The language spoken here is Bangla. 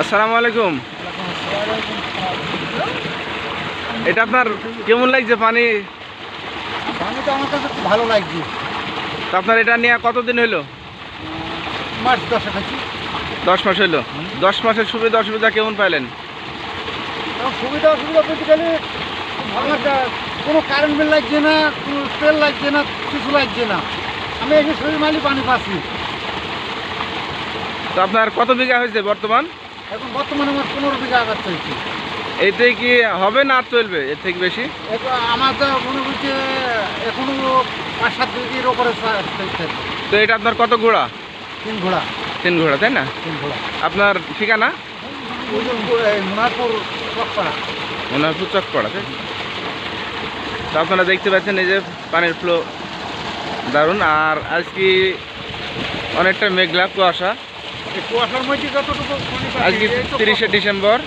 আসসালামু আলাইকুম। এটা আপনার কেমন লাগছে পানি? পানি তো আমার কাছে খুব ভালো লাগছে। তো আপনার এটা নিয়ে কতদিন হইল? মাস দশে দশ মাস হইল। দশ মাসের সুবিধা অসুবিধা কেমন পাইলেন? সুবিধা অসুবিধা বলতে গেলে কোনো কারেন্ট বিল লাগছে না কোনো তেল লাগছে না কিছু লাগছে না। আমি এসে শরীর মালি পানি পাচ্ছি। তো আপনার কত বিঘা হয়েছে বর্তমান? এখন বর্তমানে আমার পনেরো বিঘা আঘাত চলছে। এইতে কি হবে না আর চলবে? এর থেকে বেশি? আমার তো মনে হচ্ছে এখনও পাঁচ সাত বিঘির ওপরে তো এটা আপনার কত ঘোড়া? তিন ঘোড়া। তিন ঘোড়া তাই না? তিন ঘোড়া। আপনার ঠিকানা? মোনারপুর চকপাড়া। মনোহরপুর চকপাড়া তাই? তো আপনারা দেখতে পাচ্ছেন এই যে পানির ফ্লো দারুণ। আর আজকে অনেকটা মেঘলা কুয়াশা। কুয়াশার মধ্যে যতটুকু আজকে তিরিশে ডিসেম্বর।